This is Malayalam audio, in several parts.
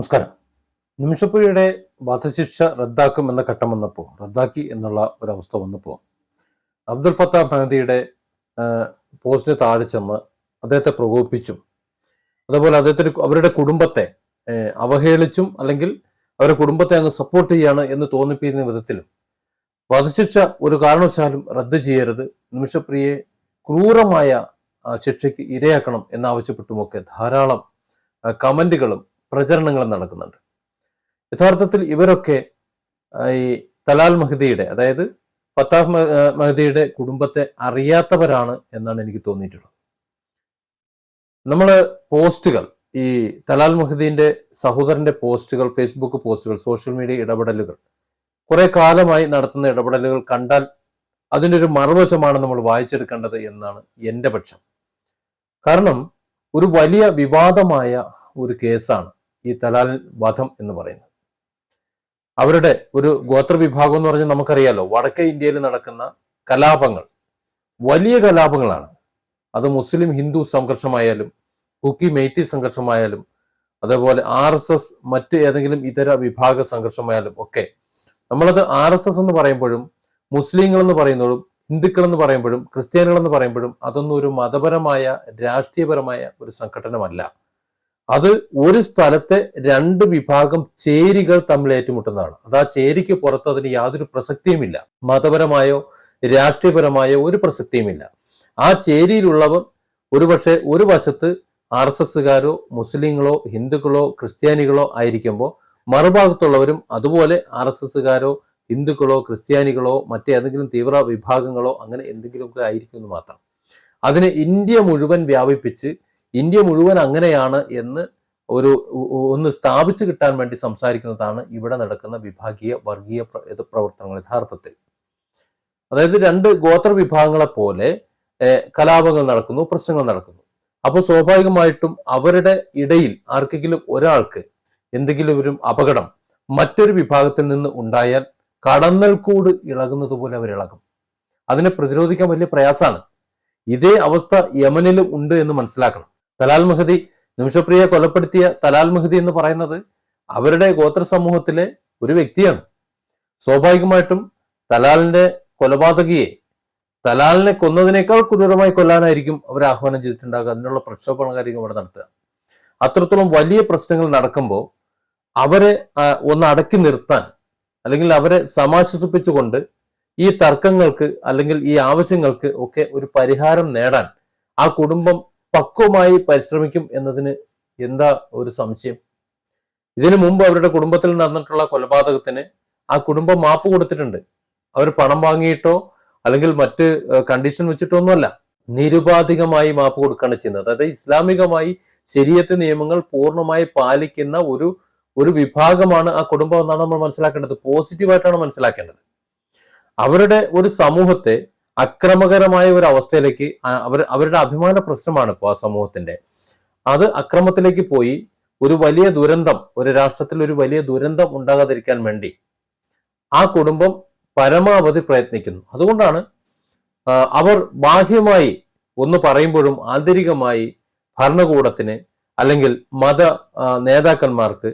നമസ്കാരം. നിമിഷപ്പുഴയുടെ വധശിക്ഷ റദ്ദാക്കും എന്ന ഘട്ടം വന്നപ്പോൾ റദ്ദാക്കി എന്നുള്ള ഒരവസ്ഥ വന്നപ്പോൾ അബ്ദുൽ ഫത്താഹ് മഹദിയുടെ പോസ്റ്റിന് താഴെ ചെന്ന് അദ്ദേഹത്തെ പ്രകോപിപ്പിച്ചും അതേപോലെ അദ്ദേഹത്തിന് അവരുടെ കുടുംബത്തെ അവഹേളിച്ചും അല്ലെങ്കിൽ അവരുടെ കുടുംബത്തെ അങ്ങ് സപ്പോർട്ട് ചെയ്യാണ് എന്ന് തോന്നിപ്പിക്കുന്ന വിധത്തിലും വധശിക്ഷ ഒരു കാരണവശാലും റദ്ദ് ചെയ്യരുത്. നിമിഷപ്രിയയെ ക്രൂരമായ ശിക്ഷയ്ക്ക് ഇരയാക്കണം എന്നാവശ്യപ്പെട്ടുമൊക്കെ ധാരാളം കമന്റുകളും പ്രചരണങ്ങളും നടക്കുന്നുണ്ട്. യഥാർത്ഥത്തിൽ ഇവരൊക്കെ ഈ തലാൽ മഹദിയുടെ അതായത് പത്താഫ് മഹദിയുടെ കുടുംബത്തെ അറിയാത്തവരാണ് എന്നാണ് എനിക്ക് തോന്നിയിട്ടുള്ളത്. നമ്മൾ പോസ്റ്റുകൾ ഈ തലാൽ മഹദീന്റെ സഹോദരന്റെ പോസ്റ്റുകൾ ഫേസ്ബുക്ക് പോസ്റ്റുകൾ സോഷ്യൽ മീഡിയ ഇടപെടലുകൾ കുറെ കാലമായി നടത്തുന്ന ഇടപെടലുകൾ കണ്ടാൽ അതിന്റെ ഒരു മറുവശമാണ് നമ്മൾ വായിച്ചെടുക്കേണ്ടത് എന്നാണ് എന്റെ പക്ഷം. കാരണം ഒരു വലിയ വിവാദമായ ഒരു കേസാണ് ഈ തലാൽ വധം എന്ന് പറയുന്നത്. അവരുടെ ഒരു ഗോത്ര വിഭാഗം എന്ന് പറഞ്ഞാൽ നമുക്കറിയാലോ വടക്കേ ഇന്ത്യയിൽ നടക്കുന്ന കലാപങ്ങൾ വലിയ കലാപങ്ങളാണ്. അത് മുസ്ലിം ഹിന്ദു സംഘർഷമായാലും കുക്കി മെയ്ത്തി സംഘർഷമായാലും അതേപോലെ ആർ എസ് എസ് മറ്റ് ഏതെങ്കിലും ഇതര വിഭാഗ സംഘർഷമായാലും ഒക്കെ നമ്മളത് ആർ എസ് എസ് എന്ന് പറയുമ്പോഴും മുസ്ലിങ്ങൾ എന്ന് പറയുന്നതും ഹിന്ദുക്കൾ എന്ന് പറയുമ്പോഴും ക്രിസ്ത്യാനികൾ എന്ന് പറയുമ്പോഴും അതൊന്നും ഒരു മതപരമായ രാഷ്ട്രീയപരമായ ഒരു സംഘടനമല്ല. അത് ഒരു സ്ഥലത്തെ രണ്ട് വിഭാഗം ചേരികൾ തമ്മിൽ ഏറ്റുമുട്ടുന്നതാണ്. അത് ആ ചേരിക്ക് പുറത്ത് അതിന് യാതൊരു പ്രസക്തിയുമില്ല. മതപരമായോ രാഷ്ട്രീയപരമായോ ഒരു പ്രസക്തിയുമില്ല. ആ ചേരിയിലുള്ളവർ ഒരുപക്ഷെ ഒരു വശത്ത് ആർ എസ് എസ്സുകാരോ മുസ്ലിങ്ങളോ ഹിന്ദുക്കളോ ക്രിസ്ത്യാനികളോ ആയിരിക്കുമ്പോൾ മറുഭാഗത്തുള്ളവരും അതുപോലെ ആർ എസ് എസ്സുകാരോ ഹിന്ദുക്കളോ ക്രിസ്ത്യാനികളോ മറ്റേതെങ്കിലും തീവ്ര വിഭാഗങ്ങളോ അങ്ങനെ എന്തെങ്കിലുമൊക്കെ ആയിരിക്കും എന്ന് മാത്രം. അതിനെ ഇന്ത്യ മുഴുവൻ വ്യാപിപ്പിച്ച് ഇന്ത്യ മുഴുവൻ അങ്ങനെയാണ് എന്ന് ഒരു ഒന്ന് സ്ഥാപിച്ചു കിട്ടാൻ വേണ്ടി സംസാരിക്കുന്നതാണ് ഇവിടെ നടക്കുന്ന വിഭാഗീയ വർഗീയ പ്രവർത്തനങ്ങൾ യഥാർത്ഥത്തിൽ. അതായത് രണ്ട് ഗോത്ര വിഭാഗങ്ങളെ പോലെ കലാപങ്ങൾ നടക്കുന്നു പ്രശ്നങ്ങൾ നടക്കുന്നു. അപ്പോൾ സ്വാഭാവികമായിട്ടും അവരുടെ ഇടയിൽ ആർക്കെങ്കിലും ഒരാൾക്ക് എന്തെങ്കിലും ഒരു അപകടം മറ്റൊരു വിഭാഗത്തിൽ നിന്ന് ഉണ്ടായാൽ കടന്നൽ കൂട് ഇളകുന്നത് പോലെ അവർ ഇളകും. അതിനെ പ്രതിരോധിക്കാൻ വലിയ പ്രയാസമാണ്. ഇതേ അവസ്ഥ യമനിലും ഉണ്ട് എന്ന് മനസ്സിലാക്കണം. തലാൽ മഹദി നിമിഷപ്രിയെ കൊലപ്പെടുത്തിയ തലാൽ മഹദി എന്ന് പറയുന്നത് അവരുടെ ഗോത്ര സമൂഹത്തിലെ ഒരു വ്യക്തിയാണ്. സ്വാഭാവികമായിട്ടും തലാലിന്റെ കൊലപാതകിയെ തലാലിനെ കൊന്നതിനേക്കാൾ ക്രൂരമായി കൊല്ലാനായിരിക്കും അവർ ആഹ്വാനം ചെയ്തിട്ടുണ്ടാകുക. അതിനുള്ള പ്രക്ഷോഭണകാരികൾ ഇവിടെ നടത്തുക. അത്രത്തോളം വലിയ പ്രശ്നങ്ങൾ നടക്കുമ്പോൾ അവരെ ഒന്ന് അടക്കി നിർത്താൻ അല്ലെങ്കിൽ അവരെ സമാശ്വസിപ്പിച്ചുകൊണ്ട് ഈ തർക്കങ്ങൾക്ക് അല്ലെങ്കിൽ ഈ ആവശ്യങ്ങൾക്ക് ഒക്കെ ഒരു പരിഹാരം നേടാൻ ആ കുടുംബം പക്വമായി പരിശ്രമിക്കും എന്നതിന് എന്താ ഒരു സംശയം? ഇതിനു മുമ്പ് അവരുടെ കുടുംബത്തിൽ നടന്നിട്ടുള്ള കൊലപാതകത്തിന് ആ കുടുംബം മാപ്പ് കൊടുത്തിട്ടുണ്ട്. അവർ പണം വാങ്ങിയിട്ടോ അല്ലെങ്കിൽ മറ്റ് കണ്ടീഷൻ വെച്ചിട്ടോ ഒന്നുമല്ല. നിരുപാധികമായി മാപ്പ് കൊടുക്കുകയാണ് ചെയ്യുന്നത്. അതായത് ഇസ്ലാമികമായി ശരീരത്തെ നിയമങ്ങൾ പൂർണമായി പാലിക്കുന്ന ഒരു ഒരു വിഭാഗമാണ് ആ കുടുംബം എന്നാണ് നമ്മൾ മനസ്സിലാക്കേണ്ടത്. പോസിറ്റീവായിട്ടാണ് മനസ്സിലാക്കേണ്ടത്. അവരുടെ ഒരു സമൂഹത്തെ അക്രമകരമായ ഒരു അവസ്ഥയിലേക്ക് അവർ അവരുടെ അഭിമാന പ്രശ്നമാണ് ഇപ്പോൾ ആ സമൂഹത്തിന്റെ. അത് അക്രമത്തിലേക്ക് പോയി ഒരു വലിയ ദുരന്തം ഒരു രാഷ്ട്രത്തിൽ ഒരു വലിയ ദുരന്തം ഉണ്ടാകാതിരിക്കാൻ വേണ്ടി ആ കുടുംബം പരമാവധി പ്രയത്നിക്കുന്നു. അതുകൊണ്ടാണ് അവർ ബാഹ്യമായി ഒന്ന് പറയുമ്പോഴും ആന്തരികമായി ഭരണകൂടത്തിന് അല്ലെങ്കിൽ മത നേതാക്കന്മാർക്ക്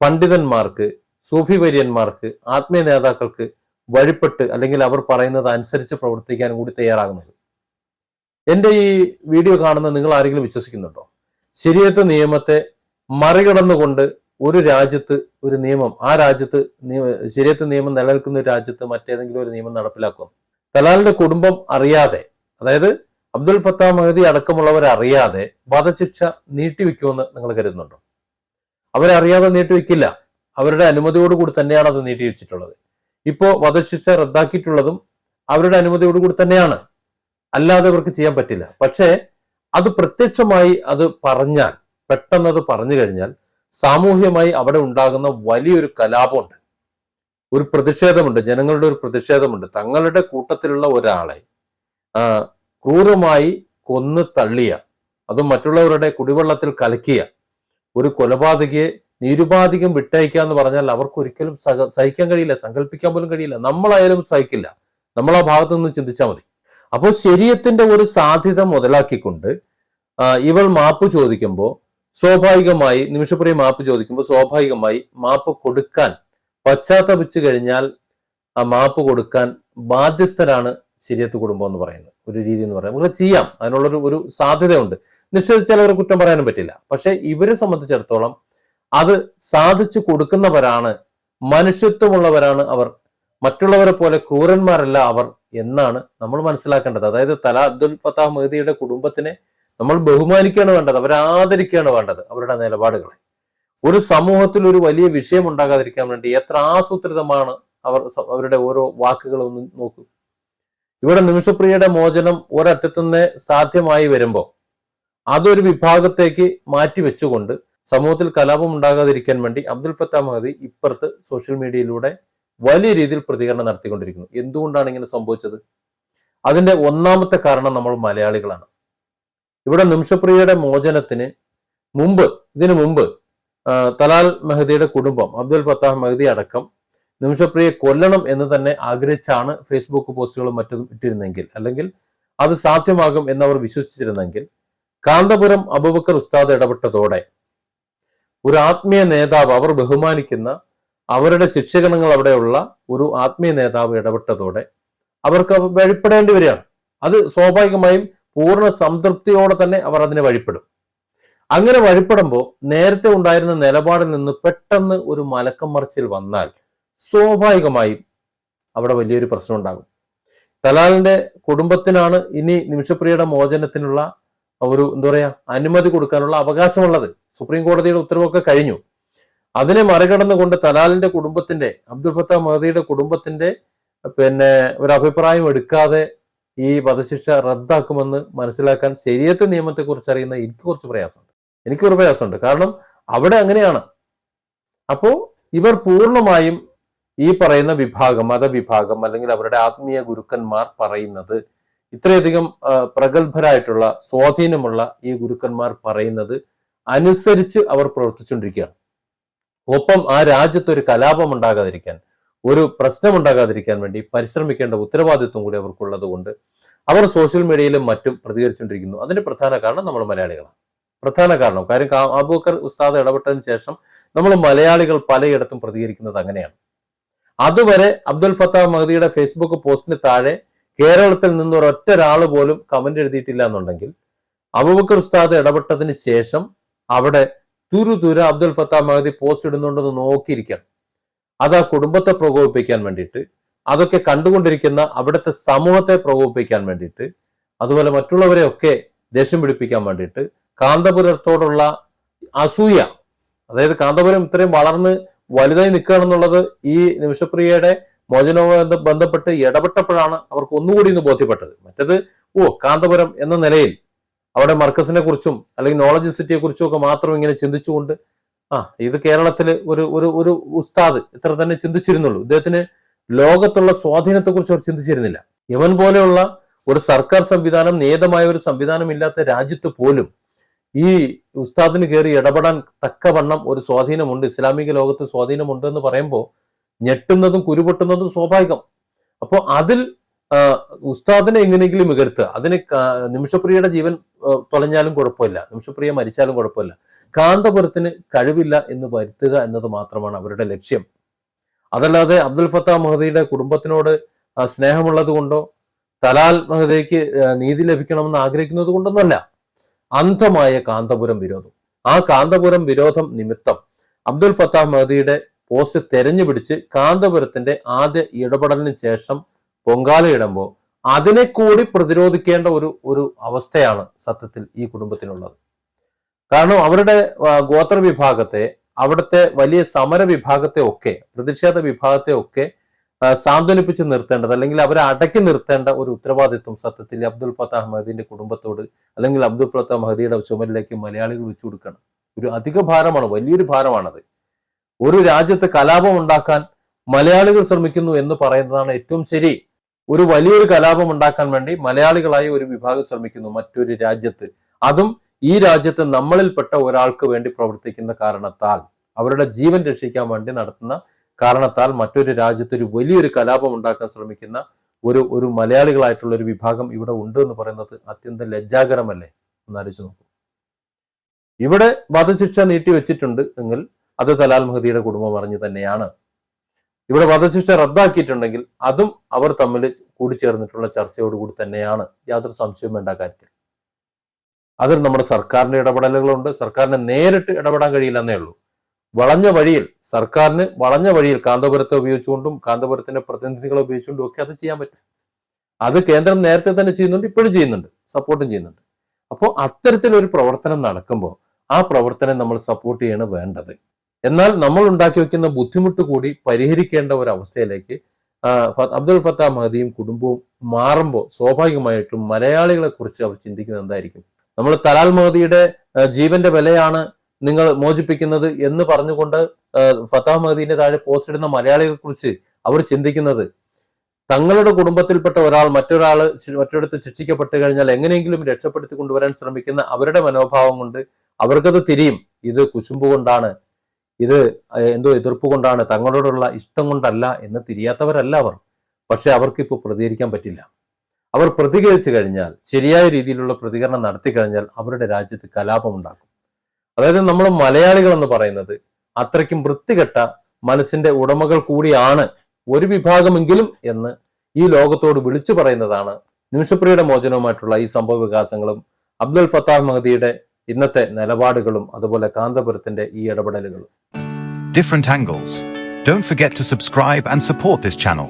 പണ്ഡിതന്മാർക്ക് സൂഫി വര്യന്മാർക്ക് ആത്മീയ നേതാക്കൾക്ക് വഴിപ്പെട്ട് അല്ലെങ്കിൽ അവർ പറയുന്നത് അനുസരിച്ച് പ്രവർത്തിക്കാൻ കൂടി തയ്യാറാകുന്നത്. എന്റെ ഈ വീഡിയോ കാണുന്ന നിങ്ങൾ ആരെങ്കിലും വിശ്വസിക്കുന്നുണ്ടോ? ശരിയത്തെ നിയമത്തെ മറികടന്നുകൊണ്ട് ഒരു രാജ്യത്ത് ഒരു നിയമം ആ രാജ്യത്ത് ശരിയത്ത് നിയമം നിലനിൽക്കുന്ന ഒരു രാജ്യത്ത് മറ്റേതെങ്കിലും ഒരു നിയമം നടപ്പിലാക്കും. തലാലിന്റെ കുടുംബം അറിയാതെ അതായത് അബ്ദുൽ ഫത്താ മഹദി അടക്കമുള്ളവർ അറിയാതെ വധശിക്ഷ നീട്ടിവെക്കുമെന്ന് നിങ്ങൾ കരുതുന്നുണ്ടോ? അവരറിയാതെ നീട്ടിവെക്കില്ല. അവരുടെ അനുമതിയോടുകൂടി തന്നെയാണ് അത് നീട്ടിവെച്ചിട്ടുള്ളത്. ഇപ്പോ വധശിക്ഷ റദ്ദാക്കിയിട്ടുള്ളതും അവരുടെ അനുമതിയോടുകൂടി തന്നെയാണ്. അല്ലാതെ ഇവർക്ക് ചെയ്യാൻ പറ്റില്ല. പക്ഷേ അത് പ്രത്യക്ഷമായി അത് പറഞ്ഞാൽ പെട്ടെന്ന് അത് പറഞ്ഞു കഴിഞ്ഞാൽ സാമൂഹ്യമായി അവിടെ ഉണ്ടാകുന്ന വലിയൊരു കലാപമുണ്ട്. ഒരു പ്രതിഷേധമുണ്ട് ജനങ്ങളുടെ ഒരു പ്രതിഷേധമുണ്ട്. തങ്ങളുടെ കൂട്ടത്തിലുള്ള ഒരാളെ ക്രൂരമായി കൊന്നു തള്ളിയ അതും മറ്റുള്ളവരുടെ കുടിവെള്ളത്തിൽ കലക്കിയ ഒരു കൊലപാതകയെ നിരുപാധികം വിട്ടയക്കുക എന്ന് പറഞ്ഞാൽ അവർക്ക് ഒരിക്കലും സഹ സഹിക്കാൻ കഴിയില്ല സങ്കല്പിക്കാൻ പോലും കഴിയില്ല. നമ്മളായാലും സഹിക്കില്ല. നമ്മൾ ആ ഭാഗത്ത് നിന്ന് ചിന്തിച്ചാൽ മതി. അപ്പോൾ ശരീരത്തിന്റെ ഒരു സാധ്യത മുതലാക്കിക്കൊണ്ട് ഇവൾ മാപ്പ് ചോദിക്കുമ്പോൾ സ്വാഭാവികമായി നിമിഷപ്രിയ മാപ്പ് ചോദിക്കുമ്പോൾ സ്വാഭാവികമായി മാപ്പ് കൊടുക്കാൻ പശ്ചാത്തപിച്ചു കഴിഞ്ഞാൽ ആ മാപ്പ് കൊടുക്കാൻ ബാധ്യസ്ഥരാണ് ശരിയത്ത് കുടുംബം എന്ന് പറയുന്നത്. ഒരു രീതി എന്ന് പറയുന്നത്. നമുക്ക് ചെയ്യാം. അതിനുള്ളൊരു ഒരു സാധ്യതയുണ്ട്. നിശ്ചയിച്ചാൽ അവർ കുറ്റം പറയാനും പറ്റില്ല. പക്ഷെ ഇവരെ സംബന്ധിച്ചിടത്തോളം അത് സാധിച്ചു കൊടുക്കുന്നവരാണ് മനുഷ്യത്വമുള്ളവരാണ് അവർ മറ്റുള്ളവരെ പോലെ ക്രൂരന്മാരല്ല അവർ എന്നാണ് നമ്മൾ മനസ്സിലാക്കേണ്ടത്. അതായത് തല അബ്ദുൽ ഫത്താഹ് മെഹദിയുടെ കുടുംബത്തിനെ നമ്മൾ ബഹുമാനിക്കുകയാണ് വേണ്ടത് അവരെ ആദരിക്കുകയാണ് വേണ്ടത് അവരുടെ നിലപാടുകളെ. ഒരു സമൂഹത്തിൽ ഒരു വലിയ വിഷയം ഉണ്ടാകാതിരിക്കാൻ വേണ്ടി എത്ര ആസൂത്രിതമാണ് അവർ അവരുടെ ഓരോ വാക്കുകളൊന്നും നോക്കൂ. ഇവിടെ നിമിഷപ്രിയയുടെ മോചനം ഒരറ്റത്തുനിന്ന് സാധ്യമായി വരുമ്പോൾ അതൊരു വിഭാഗത്തേക്ക് മാറ്റി വെച്ചുകൊണ്ട് സമൂഹത്തിൽ കലാപം ഉണ്ടാകാതിരിക്കാൻ വേണ്ടി അബ്ദുൽ ഫത്താ മഹദി ഇപ്പുറത്ത് സോഷ്യൽ മീഡിയയിലൂടെ വലിയ രീതിയിൽ പ്രതികരണം നടത്തിക്കൊണ്ടിരിക്കുന്നു. എന്തുകൊണ്ടാണ് ഇങ്ങനെ സംഭവിച്ചത്? അതിന്റെ ഒന്നാമത്തെ കാരണം നമ്മൾ മലയാളികളാണ്. ഇവിടെ നിമിഷപ്രിയയുടെ മോചനത്തിന് മുമ്പ് ഇതിനു മുമ്പ് തലാൽ മെഹദിയുടെ കുടുംബം അബ്ദുൽ ഫത്താഹ് മെഹദി അടക്കം നിമിഷപ്രിയെ കൊല്ലണം എന്ന് തന്നെ ആഗ്രഹിച്ചാണ് ഫേസ്ബുക്ക് പോസ്റ്റുകളും മറ്റും ഇട്ടിരുന്നെങ്കിൽ അല്ലെങ്കിൽ അത് സാധ്യമാകും എന്നവർ വിശ്വസിച്ചിരുന്നെങ്കിൽ കാന്തപുരം അബുബക്കർ ഉസ്താദ് ഇടപെട്ടതോടെ ഒരു ആത്മീയ നേതാവ് അവർ ബഹുമാനിക്കുന്ന അവരുടെ ശിക്ഷകണങ്ങൾ അവിടെയുള്ള ഒരു ആത്മീയ നേതാവ് ഇടപെട്ടതോടെ അവർക്ക് വഴിപ്പെടേണ്ടി വരികയാണ്. അത് സ്വാഭാവികമായും പൂർണ സംതൃപ്തിയോടെ തന്നെ അവർ അതിനെ വഴിപ്പെടും. അങ്ങനെ വഴിപ്പെടുമ്പോൾ നേരത്തെ ഉണ്ടായിരുന്ന നിലപാടിൽ നിന്ന് പെട്ടെന്ന് ഒരു മലക്കം മറിച്ചിൽ വന്നാൽ സ്വാഭാവികമായും അവിടെ വലിയൊരു പ്രശ്നം ഉണ്ടാകും. തലാലിന്റെ കുടുംബത്തിനാണ് ഇനി നിമിഷപ്രിയയുടെ മോചനത്തിനുള്ള ഒരു എന്താ പറയാ അനുമതി കൊടുക്കാനുള്ള അവകാശമുള്ളത്. സുപ്രീം കോടതിയുടെ ഉത്തരവൊക്കെ കഴിഞ്ഞു. അതിനെ മറികടന്നുകൊണ്ട് തലാലിന്റെ കുടുംബത്തിന്റെ അബ്ദുൽ ഫത്ത മഹദിയുടെ കുടുംബത്തിന്റെ പിന്നെ ഒരു അഭിപ്രായം എടുക്കാതെ ഈ വധശിക്ഷ റദ്ദാക്കുമെന്ന് മനസ്സിലാക്കാൻ ശരിയത്ത് നിയമത്തെ കുറിച്ച് അറിയുന്ന എനിക്ക് കുറച്ച് പ്രയാസമുണ്ട്. എനിക്ക് ഒരു പ്രയാസമുണ്ട്. കാരണം അവിടെ അങ്ങനെയാണ്. അപ്പോ ഇവർ പൂർണമായും ഈ പറയുന്ന വിഭാഗം മതവിഭാഗം അല്ലെങ്കിൽ അവരുടെ ആത്മീയ ഗുരുക്കന്മാർ പറയുന്നത് ഇത്രയധികം പ്രഗത്ഭരായിട്ടുള്ള സ്വാധീനമുള്ള ഈ ഗുരുക്കന്മാർ പറയുന്നത് അനുസരിച്ച് അവർ പ്രവർത്തിച്ചുകൊണ്ടിരിക്കുകയാണ്. ഒപ്പം ആ രാജ്യത്ത് ഒരു കലാപം ഉണ്ടാകാതിരിക്കാൻ ഒരു പ്രശ്നം ഉണ്ടാകാതിരിക്കാൻ വേണ്ടി പരിശ്രമിക്കേണ്ട ഉത്തരവാദിത്വം കൂടി അവർക്കുള്ളത് കൊണ്ട് അവർ സോഷ്യൽ മീഡിയയിലും മറ്റും പ്രതികരിച്ചുകൊണ്ടിരിക്കുന്നു. അതിന്റെ പ്രധാന കാരണം നമ്മൾ മലയാളികളാണ്. പ്രധാന കാരണം കാര്യം അബൂക്കർ ഉസ്താദ് ഇടപെട്ടതിന് ശേഷം നമ്മൾ മലയാളികൾ പലയിടത്തും പ്രതികരിക്കുന്നത് അങ്ങനെയാണ്. അതുവരെ അബ്ദുൽ ഫത്താഹ് മഹദിയുടെ ഫേസ്ബുക്ക് പോസ്റ്റിന് താഴെ കേരളത്തിൽ നിന്ന് ഒരൊറ്റ ഒരാൾ പോലും കമന്റ് എഴുതിയിട്ടില്ല എന്നുണ്ടെങ്കിൽ അബുബക്കർ ഉസ്താദ് ഇടപെട്ടതിന് ശേഷം അവിടെ തുരു തുര അബ്ദുൽ ഫത്താ മഹദി പോസ്റ്റ് ഇടുന്നുണ്ടെന്ന് നോക്കിയിരിക്കണം. അത് ആ കുടുംബത്തെ പ്രകോപിപ്പിക്കാൻ വേണ്ടിയിട്ട് അതൊക്കെ കണ്ടുകൊണ്ടിരിക്കുന്ന അവിടുത്തെ സമൂഹത്തെ പ്രകോപിപ്പിക്കാൻ വേണ്ടിയിട്ട് അതുപോലെ മറ്റുള്ളവരെ ഒക്കെ ദേഷ്യം പിടിപ്പിക്കാൻ വേണ്ടിയിട്ട് കാന്തപുരത്തോടുള്ള അസൂയ അതായത് കാന്തപുരം ഇത്രയും വളർന്ന് വലുതായി നിൽക്കുകയാണെന്നുള്ളത് ഈ നിമിഷപ്രിയയുടെ മോചനവുമായി ബന്ധ- ബന്ധപ്പെട്ട് ഇടപെട്ടപ്പോഴാണ് അവർക്ക് ഒന്നുകൂടി ഇന്ന് ബോധ്യപ്പെട്ടത്. മറ്റത് ഓ കാന്തപുരം എന്ന നിലയിൽ അവിടെ മർക്കസിനെ കുറിച്ചും അല്ലെങ്കിൽ നോളജ് സിറ്റിയെ കുറിച്ചും ഒക്കെ മാത്രം ഇങ്ങനെ ചിന്തിച്ചുകൊണ്ട് ആ ഇത് കേരളത്തിൽ ഒരു ഒരു ഒരു ഉസ്താദ് ഇത്ര തന്നെ ചിന്തിച്ചിരുന്നുള്ളൂ. ഇദ്ദേഹത്തിന് ലോകത്തുള്ള സ്വാധീനത്തെ കുറിച്ച് അവർ ചിന്തിച്ചിരുന്നില്ല. യമൻ പോലെയുള്ള ഒരു സർക്കാർ സംവിധാനം നിയതമായ ഒരു സംവിധാനം ഇല്ലാത്ത രാജ്യത്ത് പോലും ഈ ഉസ്താദിന് കയറി ഇടപെടാൻ തക്കവണ്ണം ഒരു സ്വാധീനമുണ്ട് ഇസ്ലാമിക ലോകത്ത് സ്വാധീനമുണ്ട് എന്ന് പറയുമ്പോൾ ഞെട്ടുന്നതും കുരുപൊട്ടുന്നതും സ്വാഭാവികം. അപ്പോൾ അതിൽ ഉസ്താദിനെ എങ്ങനെയെങ്കിലും മികഴ്ത്തുക അതിന് നിമിഷപ്രിയയുടെ ജീവൻ തൊലഞ്ഞാലും കുഴപ്പമില്ല. നിമിഷപ്രിയ മരിച്ചാലും കുഴപ്പമില്ല. കാന്തപുരത്തിന് കഴിവില്ല എന്ന് വരുത്തുക എന്നത് മാത്രമാണ് അവരുടെ ലക്ഷ്യം. അതല്ലാതെ അബ്ദുൽ ഫത്താഹ് മഹദിയുടെ കുടുംബത്തിനോട് സ്നേഹമുള്ളത് കൊണ്ടോ തലാൽ മഹദയ്ക്ക് നീതി ലഭിക്കണമെന്ന് ആഗ്രഹിക്കുന്നത് കൊണ്ടൊന്നുമല്ല. അന്ധമായ കാന്തപുരം വിരോധം. ആ കാന്തപുരം വിരോധം നിമിത്തം അബ്ദുൽ ഫത്താഹ് മഹദിയുടെ പോസ്റ്റ് തെരഞ്ഞു പിടിച്ച് കാന്തപുരത്തിന്റെ ആദ്യ ഇടപെടലിന് ശേഷം പൊങ്കാലയിടുമ്പോൾ അതിനെ കൂടി പ്രതിരോധിക്കേണ്ട ഒരു ഒരു അവസ്ഥയാണ് സത്യത്തിൽ ഈ കുടുംബത്തിനുള്ളത്. കാരണം അവരുടെ ഗോത്ര വിഭാഗത്തെ അവിടുത്തെ വലിയ സമര വിഭാഗത്തെ ഒക്കെ പ്രതിഷേധ വിഭാഗത്തെ ഒക്കെ സാന്ത്വനിപ്പിച്ച് നിർത്തേണ്ടത് അല്ലെങ്കിൽ അവരെ അടക്കി നിർത്തേണ്ട ഒരു ഉത്തരവാദിത്വം സത്യത്തിൽ അബ്ദുൽ ഫത്താഹ് മഹദീന്റെ കുടുംബത്തോട് അല്ലെങ്കിൽ അബ്ദുൽ ഫത്താഹ് മഹദിയുടെ ചുമലിലേക്ക് മലയാളികൾ വെച്ചു കൊടുക്കണം ഒരു അധിക ഭാരമാണ് വലിയൊരു ഭാരമാണത്. ഒരു രാജ്യത്ത് കലാപം ഉണ്ടാക്കാൻ മലയാളികൾ ശ്രമിക്കുന്നു എന്ന് പറയുന്നതാണ് ഏറ്റവും ശരി. ഒരു വലിയൊരു കലാപം ഉണ്ടാക്കാൻ വേണ്ടി മലയാളികളായി ഒരു വിഭാഗം ശ്രമിക്കുന്നു മറ്റൊരു രാജ്യത്ത്. അതും ഈ രാജ്യത്ത് നമ്മളിൽപ്പെട്ട ഒരാൾക്ക് വേണ്ടി പ്രവർത്തിക്കുന്ന കാരണത്താൽ അവരുടെ ജീവൻ രക്ഷിക്കാൻ വേണ്ടി നടത്തുന്ന കാരണത്താൽ മറ്റൊരു രാജ്യത്ത് ഒരു വലിയൊരു കലാപം ഉണ്ടാക്കാൻ ശ്രമിക്കുന്ന ഒരു ഒരു മലയാളികളായിട്ടുള്ള ഒരു വിഭാഗം ഇവിടെ ഉണ്ട് എന്ന് പറയുന്നത് അത്യന്തം ലജ്ജാകരമല്ലേ? ഒന്ന് ആലോചിച്ച് നോക്കൂ. ഇവിടെ വധശിക്ഷ നീട്ടിവെച്ചിട്ടുണ്ട് എങ്കിൽ അത് തലാൽ മഹദിയുടെ കുടുംബം അറിഞ്ഞു തന്നെയാണ്. ഇവിടെ വധശിക്ഷ റദ്ദാക്കിയിട്ടുണ്ടെങ്കിൽ അതും അവർ തമ്മിൽ കൂടിച്ചേർന്നിട്ടുള്ള ചർച്ചയോടുകൂടി തന്നെയാണ്. യാതൊരു സംശയവും വേണ്ട കാര്യത്തിൽ. അതിൽ നമ്മുടെ സർക്കാരിന്റെ ഇടപെടലുകളുണ്ട്. സർക്കാരിന് നേരിട്ട് ഇടപെടാൻ കഴിയില്ലെന്നേ ഉള്ളൂ. വളഞ്ഞ വഴിയിൽ സർക്കാരിന് വളഞ്ഞ വഴിയിൽ കാന്തപുരത്തെ ഉപയോഗിച്ചുകൊണ്ടും കാന്തപുരത്തിന്റെ പ്രതിനിധികളെ ഉപയോഗിച്ചുകൊണ്ടും ഒക്കെ അത് ചെയ്യാൻ പറ്റും. അത് കേന്ദ്രം നേരത്തെ തന്നെ ചെയ്യുന്നുണ്ട് ഇപ്പോഴും ചെയ്യുന്നുണ്ട് സപ്പോർട്ടും ചെയ്യുന്നുണ്ട്. അപ്പോൾ അത്തരത്തിലൊരു പ്രവർത്തനം നടക്കുമ്പോൾ ആ പ്രവർത്തനം നമ്മൾ സപ്പോർട്ട് ചെയ്യാണ് വേണ്ടത്. എന്നാൽ നമ്മൾ ഉണ്ടാക്കി വെക്കുന്ന ബുദ്ധിമുട്ട് കൂടി പരിഹരിക്കേണ്ട ഒരു അവസ്ഥയിലേക്ക് അബ്ദുൽ ഫത്താ മഹദിയും കുടുംബവും മാറുമ്പോൾ സ്വാഭാവികമായിട്ടും മലയാളികളെ കുറിച്ച് അവർ ചിന്തിക്കുന്നത് എന്തായിരിക്കും? നമ്മൾ തലാൽ മഹദിയുടെ ജീവന്റെ വിലയാണ് നിങ്ങൾ മോചിപ്പിക്കുന്നത് എന്ന് പറഞ്ഞുകൊണ്ട് ഫത്താ മഹദീന്റെ താഴെ പോസ്റ്റ് ഇടുന്ന മലയാളികളെ കുറിച്ച് അവർ ചിന്തിക്കുന്നത് തങ്ങളുടെ കുടുംബത്തിൽപ്പെട്ട ഒരാൾ മറ്റൊരാൾ മറ്റൊരിടത്ത് ശിക്ഷിക്കപ്പെട്ട് കഴിഞ്ഞാൽ എങ്ങനെയെങ്കിലും രക്ഷപ്പെടുത്തി കൊണ്ടുവരാൻ ശ്രമിക്കുന്ന അവരുടെ മനോഭാവം കൊണ്ട് അവർക്കത് തിരിയും. ഇത് കുശുമ്പ് കൊണ്ടാണ്. ഇത് എന്തോ എതിർപ്പ് കൊണ്ടാണ് തങ്ങളോടുള്ള ഇഷ്ടം കൊണ്ടല്ല എന്ന് തിരിയാത്തവരല്ല അവർ. പക്ഷെ അവർക്കിപ്പോൾ പ്രതികരിക്കാൻ പറ്റില്ല. അവർ പ്രതികരിച്ചു കഴിഞ്ഞാൽ ശരിയായ രീതിയിലുള്ള പ്രതികരണം നടത്തി കഴിഞ്ഞാൽ അവരുടെ രാജ്യത്ത് കലാപം ഉണ്ടാക്കും. അതായത് നമ്മൾ മലയാളികൾ എന്ന് പറയുന്നത് അത്രയ്ക്കും വൃത്തികെട്ട മനസ്സിന്റെ ഉടമകൾ കൂടിയാണ് ഒരു വിഭാഗമെങ്കിലും എന്ന് ഈ ലോകത്തോട് വിളിച്ചു പറയുന്നതാണ് നിമിഷപ്രിയുടെ മോചനവുമായിട്ടുള്ള ഈ സംഭവ വികാസങ്ങളും അബ്ദുൽ ഫത്താഹ് മഹദിയുടെ ഇന്നത്തെ നിലപാടുകളും അതുപോലെ കാന്തപുരത്തിന്റെ ഈ ഇടപെടലുകളും different angles. Don't forget to subscribe and support this channel.